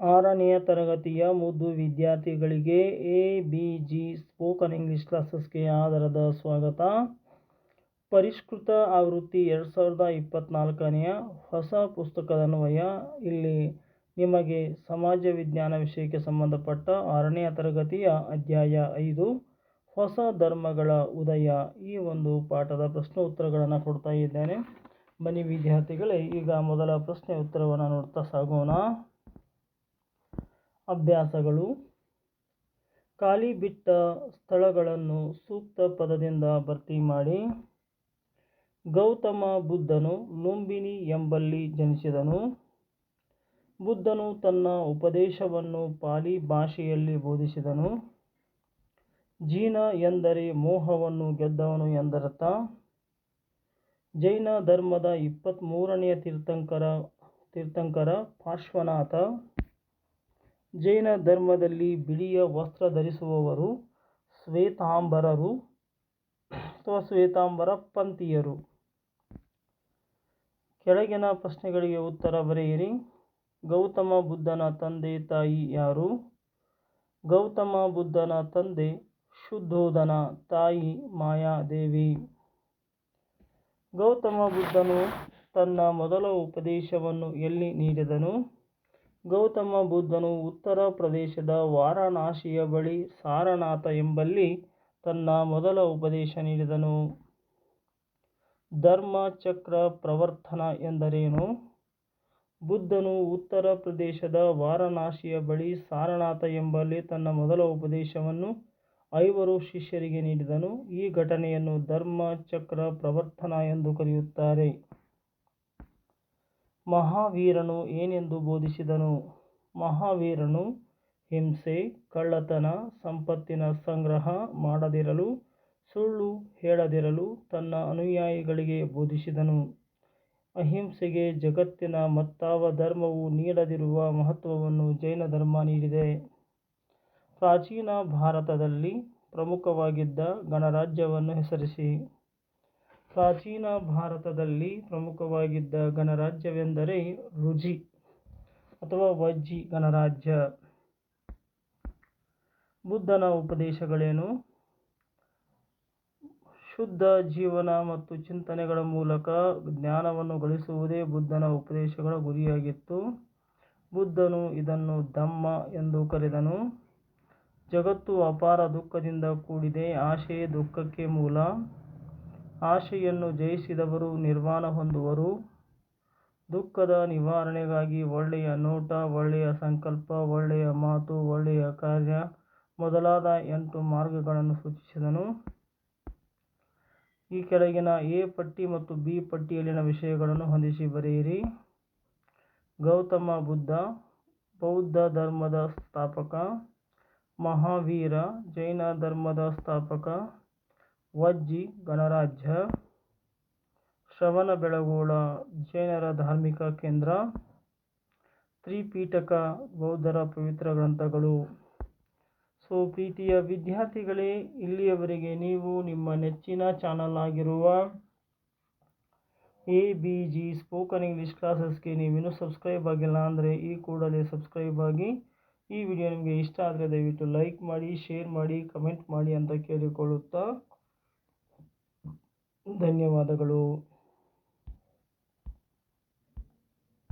ಆರನೆಯ ತರಗತಿಯ ಮುದ್ದು ವಿದ್ಯಾರ್ಥಿಗಳಿಗೆ A B G spoken English ಕ್ಲಾಸಸ್ಗೆ ಆಧಾರದ ಸ್ವಾಗತ. ಪರಿಷ್ಕೃತ ಆವೃತ್ತಿ ಎರಡು ಸಾವಿರದ ಇಪ್ಪತ್ತ್ನಾಲ್ಕನೆಯ ಹೊಸ ಪುಸ್ತಕದ ಅನ್ವಯ. ಇಲ್ಲಿ ನಿಮಗೆ ಸಮಾಜ ವಿಜ್ಞಾನ ವಿಷಯಕ್ಕೆ ಸಂಬಂಧಪಟ್ಟ ಆರನೆಯ ತರಗತಿಯ ಅಧ್ಯಾಯ ಐದು, ಹೊಸ ಧರ್ಮಗಳ ಉದಯ. ಈ ಒಂದು ಪಾಠದ ಪ್ರಶ್ನೆ ಉತ್ತರಗಳನ್ನು ಕೊಡ್ತಾ ಇದ್ದೇನೆ. ಬನ್ನಿ ವಿದ್ಯಾರ್ಥಿಗಳೇ, ಈಗ ಮೊದಲ ಪ್ರಶ್ನೆ ಉತ್ತರವನ್ನು ನೋಡ್ತಾ ಸಾಗೋಣ. ಅಭ್ಯಾಸಗಳು. ಖಾಲಿ ಬಿಟ್ಟ ಸ್ಥಳಗಳನ್ನು ಸೂಕ್ತ ಪದದಿಂದ ಭರ್ತಿ ಮಾಡಿ. ಗೌತಮ ಬುದ್ಧನು ಲುಂಬಿನಿ ಎಂಬಲ್ಲಿ ಜನಿಸಿದನು. ಬುದ್ಧನು ತನ್ನ ಉಪದೇಶವನ್ನು ಪಾಲಿ ಭಾಷೆಯಲ್ಲಿ ಬೋಧಿಸಿದನು. ಜೀನ ಎಂದರೆ ಮೋಹವನ್ನು ಗೆದ್ದವನು ಎಂದರ್ಥ ಜೈನ ಧರ್ಮದ ಇಪ್ಪತ್ತ್ಮೂರನೆಯ ತೀರ್ಥಂಕರ ತೀರ್ಥಂಕರ ಪಾರ್ಶ್ವನಾಥ. ಜೈನ ಧರ್ಮದಲ್ಲಿ ಬಿಳಿಯ ವಸ್ತ್ರ ಧರಿಸುವವರು ಶ್ವೇತಾಂಬರರು ಅಥವಾ ಶ್ವೇತಾಂಬರ ಪಂಥೀಯರು? ಕೆಳಗಿನ ಪ್ರಶ್ನೆಗಳಿಗೆ ಉತ್ತರ ಬರೆಯಿರಿ. ಗೌತಮ ಬುದ್ಧನ ತಂದೆ ತಾಯಿ ಯಾರು? ಗೌತಮ ಬುದ್ಧನ ತಂದೆ ಶುದ್ಧೋಧನ ತಾಯಿ ಮಾಯಾದೇವಿ. ಗೌತಮ ಬುದ್ಧನು ತನ್ನ ಮೊದಲ ಉಪದೇಶವನ್ನು ಎಲ್ಲಿ ನೀಡಿದನು? ಗೌತಮ ಬುದ್ಧನು ಉತ್ತರ ಪ್ರದೇಶದ ವಾರಣಾಸಿಯ ಬಳಿ ಸಾರನಾಥ ಎಂಬಲ್ಲಿ ತನ್ನ ಮೊದಲ ಉಪದೇಶ ನೀಡಿದನು. ಧರ್ಮಚಕ್ರ ಪ್ರವರ್ತನ ಎಂದರೇನು? ಬುದ್ಧನು ಉತ್ತರ ಪ್ರದೇಶದ ವಾರಣಾಸಿಯ ಬಳಿ ಸಾರನಾಥ ಎಂಬಲ್ಲಿ ತನ್ನ ಮೊದಲ ಉಪದೇಶವನ್ನು ಐವರು ಶಿಷ್ಯರಿಗೆ ನೀಡಿದನು. ಈ ಘಟನೆಯನ್ನು ಧರ್ಮಚಕ್ರ ಪ್ರವರ್ತನ ಎಂದು ಕರೆಯುತ್ತಾರೆ. ಮಹಾವೀರನು ಏನೆಂದು ಬೋಧಿಸಿದನು? ಮಹಾವೀರನು ಹಿಂಸೆ, ಕಳ್ಳತನ, ಸಂಪತ್ತಿನ ಸಂಗ್ರಹ ಮಾಡದಿರಲು, ಸುಳ್ಳು ಹೇಳದಿರಲು ತನ್ನ ಅನುಯಾಯಿಗಳಿಗೆ ಬೋಧಿಸಿದನು. ಅಹಿಂಸೆಗೆ ಜಗತ್ತಿನ ಮತ್ತಾವ ಧರ್ಮವು ನೀಡದಿರುವ ಮಹತ್ವವನ್ನು ಜೈನ ಧರ್ಮ ನೀಡಿದೆ. ಪ್ರಾಚೀನ ಭಾರತದಲ್ಲಿ ಪ್ರಮುಖವಾಗಿದ್ದ ಗಣರಾಜ್ಯವನ್ನು ಹೆಸರಿಸಿ. ಪ್ರಾಚೀನ ಭಾರತದಲ್ಲಿ ಪ್ರಮುಖವಾಗಿದ್ದ ಗಣರಾಜ್ಯವೆಂದರೆ ರುಜಿ ಅಥವಾ ವಜ್ಜಿ ಗಣರಾಜ್ಯ. ಬುದ್ಧನ ಉಪದೇಶಗಳೇನು? ಶುದ್ಧ ಜೀವನ ಮತ್ತು ಚಿಂತನೆಗಳ ಮೂಲಕ ಜ್ಞಾನವನ್ನು ಗಳಿಸುವುದೇ ಬುದ್ಧನ ಉಪದೇಶಗಳ ಗುರಿಯಾಗಿತ್ತು. ಬುದ್ಧನು ಇದನ್ನು ಧಮ್ಮ ಎಂದು ಕರೆದನು. ಜಗತ್ತು ಅಪಾರ ದುಃಖದಿಂದ ಕೂಡಿದೆ ಆಶೆಯೇ ದುಃಖಕ್ಕೆ ಮೂಲ. ಆಶೆಯನ್ನು ಜಯಿಸಿದವರು, ನಿರ್ವಾಣ ಹೊಂದುವರು. ದುಃಖದ ನಿವಾರಣೆಗಾಗಿ ಒಳ್ಳೆಯ ನೋಟ, ಒಳ್ಳೆಯ ಸಂಕಲ್ಪ, ಒಳ್ಳೆಯ ಮಾತು, ಒಳ್ಳೆಯ ಕಾರ್ಯ ಮೊದಲಾದ ಎಂಟು ಮಾರ್ಗಗಳನ್ನು ಸೂಚಿಸಿದನು. ಈ ಕೆಳಗಿನ ಎ ಪಟ್ಟಿ ಮತ್ತು ಬಿ ಪಟ್ಟಿಯಲ್ಲಿನ ವಿಷಯಗಳನ್ನು ಹೊಂದಿಸಿ ಬರೆಯಿರಿ. ಗೌತಮ ಬುದ್ಧ, ಬೌದ್ಧ ಧರ್ಮದ ಸ್ಥಾಪಕ, ಮಹಾವೀರ, ಜೈನ ಧರ್ಮದ ಸ್ಥಾಪಕ ವಜ್ಜಿ ಗಣರಾಜ್ಯ ಶ್ರವಣಬೆಳಗೊಳ ಜೈನರ ಧಾರ್ಮಿಕ ಕೇಂದ್ರ ತ್ರಿಪೀಠಕ ಬೌದ್ಧರ ಪವಿತ್ರ ಗ್ರಂಥಗಳು. ಸೊ, ಪ್ರೀತಿಯ ವಿದ್ಯಾರ್ಥಿಗಳೇ, ಇಲ್ಲಿಯವರೆಗೆ ನೀವು ನಿಮ್ಮ ನೆಚ್ಚಿನ ಚಾನಲ್ ಆಗಿರುವ A B G spoken English ಕ್ಲಾಸಸ್ಗೆ ನೀವಿನ್ನೂ ಸಬ್ಸ್ಕ್ರೈಬ್ ಆಗಿಲ್ಲ ಅಂದರೆ ಈ ಕೂಡಲೇ ಸಬ್ಸ್ಕ್ರೈಬ್ ಆಗಿ ಈ ವಿಡಿಯೋ ನಿಮಗೆ ಇಷ್ಟ ಆದರೆ ದಯವಿಟ್ಟು ಲೈಕ್ ಮಾಡಿ, ಶೇರ್ ಮಾಡಿ, ಕಮೆಂಟ್ ಮಾಡಿ ಅಂತ ಕೇಳಿಕೊಳ್ಳುತ್ತಾ ಧನ್ಯವಾದಗಳು.